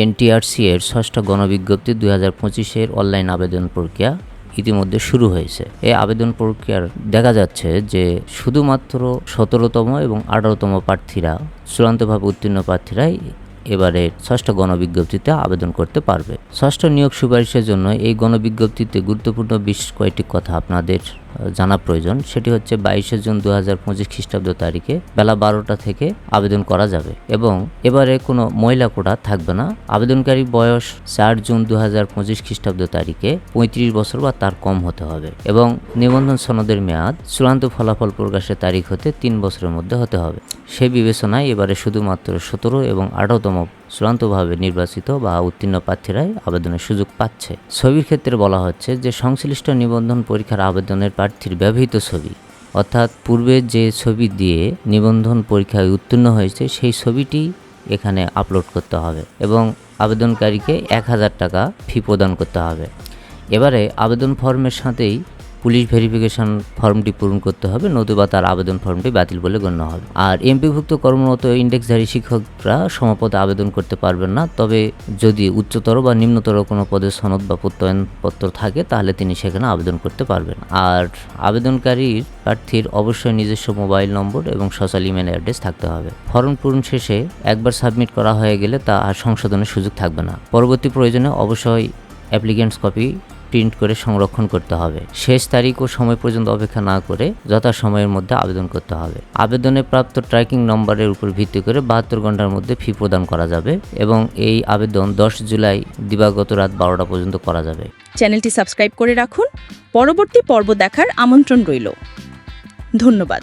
NTRC এর ষষ্ঠ গণবিজ্ঞপ্তি দুই হাজার পঁচিশের অনলাইন আবেদন প্রক্রিয়া ইতিমধ্যে শুরু হয়েছে। এই আবেদন প্রক্রিয়ার দেখা যাচ্ছে যে শুধুমাত্র সতেরোতম এবং আঠারোতম প্রার্থীরা, চূড়ান্তভাবে উত্তীর্ণ প্রার্থীরাই এবারে ষষ্ঠ গণবিজ্ঞপ্তিতে আবেদন করতে পারবে। ষষ্ঠ নিয়োগ সুপারিশের জন্য এই গণবিজ্ঞপ্তিতে গুরুত্বপূর্ণ বেশ কয়েকটি কথা আপনাদের জানা প্রয়োজন, সেটি হচ্ছে বাইশে জুন দু হাজার পঁচিশ খ্রিস্টাব্দ তারিখে বেলা বারোটা থেকে আবেদন করা যাবে এবং এবারে কোনো মহিলা কোটা থাকবে না। আবেদনকারী বয়স চার জুন দু হাজার পঁচিশ খ্রিস্টাব্দ তারিখে পঁয়ত্রিশ বছর বা তার কম হতে হবে এবং নিবন্ধন সনদের মেয়াদ চূড়ান্ত ফলাফল প্রকাশের তারিখ হতে তিন বছরের মধ্যে হতে হবে। সেই বিবেচনায় এবারে শুধুমাত্র সতেরো এবং আঠারোতম চূড়ান্তভাবে নির্বাচিত বা উত্তীর্ণ প্রার্থীরাই আবেদনের সুযোগ পাচ্ছে। ছবির ক্ষেত্রে বলা হচ্ছে যে, সংশ্লিষ্ট নিবন্ধন পরীক্ষার আবেদনের প্রার্থীর ব্যবহৃত ছবি, অর্থাৎ পূর্বে যে ছবি দিয়ে নিবন্ধন পরীক্ষায় উত্তীর্ণ হয়েছে, সেই ছবিটি এখানে আপলোড করতে হবে এবং আবেদনকারীকে এক হাজার টাকা ফি প্রদান করতে হবে। এবারে আবেদন ফর্মের সাথেই পুলিশ ভেরিফিকেশন ফর্মটি পূরণ করতে হবে, নতুবা তার আবেদন ফর্মটি বাতিল বলে গণ্য হবে। আর এমপিভুক্ত কর্মরত ইন্ডেক্সধারী শিক্ষকরা সমপদে আবেদন করতে পারবেন না, তবে যদি উচ্চতর বা নিম্নতর কোনো পদে সনদ বা প্রত্যয়নপত্র থাকে, তাহলে তিনি সেখানে আবেদন করতে পারবেন। আর আবেদনকারীর প্রার্থীর অবশ্যই নিজস্ব মোবাইল নম্বর এবং সোশ্যাল ইমেল অ্যাড্রেস থাকতে হবে। ফর্ম পূরণ শেষে একবার সাবমিট করা হয়ে গেলে তা আর সংশোধনের সুযোগ থাকবে না। পরবর্তী প্রয়োজনে অবশ্যই অ্যাপ্লিকেন্টস কপি প্রিন্ট করে সংরক্ষণ করতে হবে। শেষ তারিখ ও সময় পর্যন্ত অপেক্ষা না করে যথাসময়ের মধ্যে আবেদন করতে হবে। আবেদনে প্রাপ্ত ট্র্যাকিং নম্বরের উপর ভিত্তি করে বাহাত্তর ঘণ্টার মধ্যে ফি প্রদান করা যাবে এবং এই আবেদন দশ জুলাই দিবাগত রাত বারোটা পর্যন্ত করা যাবে। চ্যানেলটি সাবস্ক্রাইব করে রাখুন। পরবর্তী পর্ব দেখার আমন্ত্রণ রইল। ধন্যবাদ।